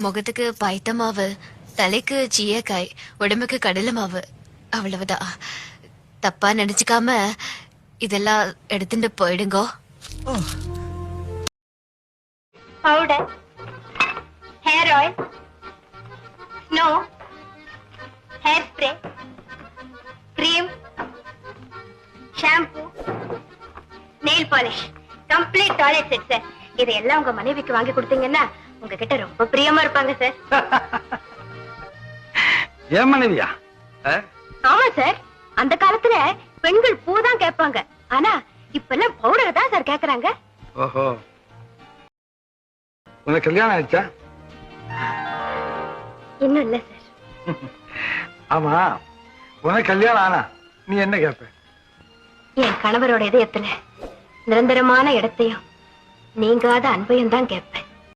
முகத்துக்கு பைத்த மாவு தலைக்கு சீயக்காய் உடம்புக்கு கடலை மாவு அவ்வளவுதான் தப்பா நினைச்சுக்காம இதெல்லாம் எடுத்துட்டு போயிடுங்கோ. Powder hair oil snow hair spray cream shampoo nail polish complete toilet set sir இதையெல்லாம் உங்க மனைவிக்கு வாங்கி கொடுத்தீங்கன்னா உங்ககிட்ட ரொம்ப பிரியமா இருப்பாங்க சார் ஏன் மனைவியா? ஆமா சார் அந்த காலத்துல பெண்கள் பூ தான் கேட்பாங்க. ஆனா இப்ப எல்லாம் பவுடர் தான் சார் கேக்குறாங்க. ஓஹோ. உனக்கு கல்யாணம் ஆயிடுச்சா? இன்னும் இல்ல சார் ஆமா. உனக்கு கல்யாணம் ஆனா நீ என்ன கேப்ப? என் கணவரோட இதயத்துல நிரந்தரமான இடத்தையும் நீங்காத அன்பையும் தான் கேட்பேன்.